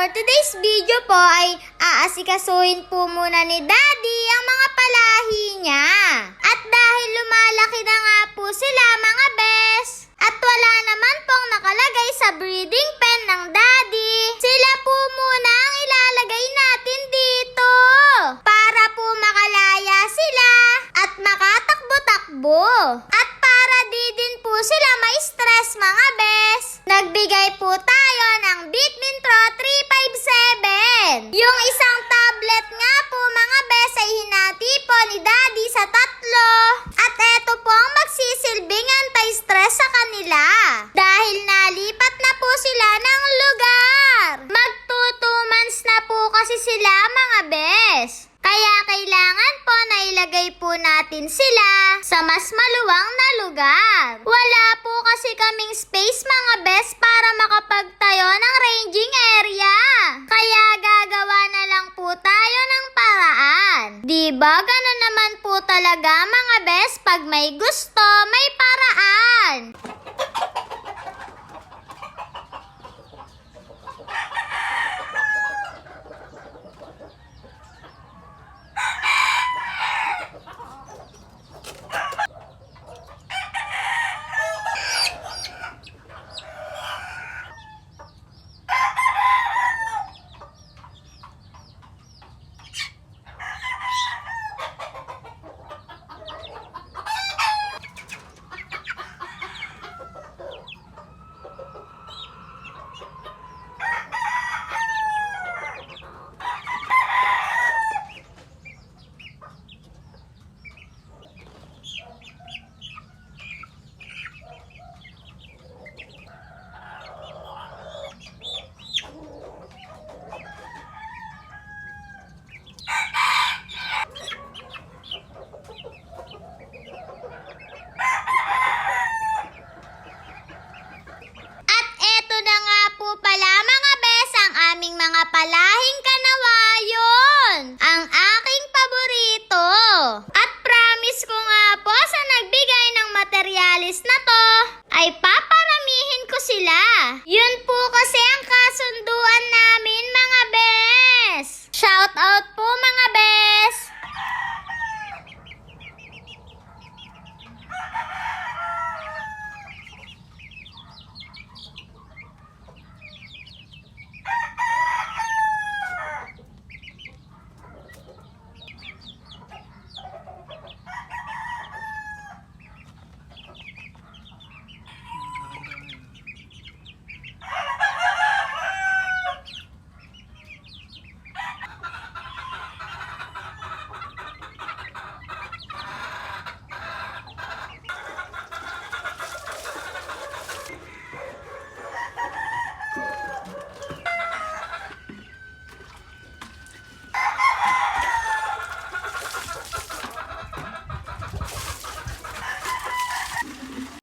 for today's video po ay aasikasuhin po muna ni Daddy ang mga kasi sila mga bes. Kaya kailangan po na ilagay po natin sila sa mas maluwang na lugar. Wala po kasi kaming space mga best para makapagtayo ng ranging area. Kaya gagawa na lang po tayo ng paraan. Di ba ganun naman po talaga mga best pag may gusto, may paraan.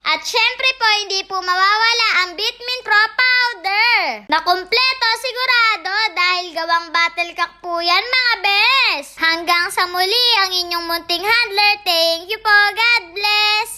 At syempre po, hindi po mawawala ang Bitmin Pro Powder. Na kumpleto sigurado dahil gawang battle cock po yan mga bes. Hanggang sa muli ang inyong munting handler. Thank you po guys!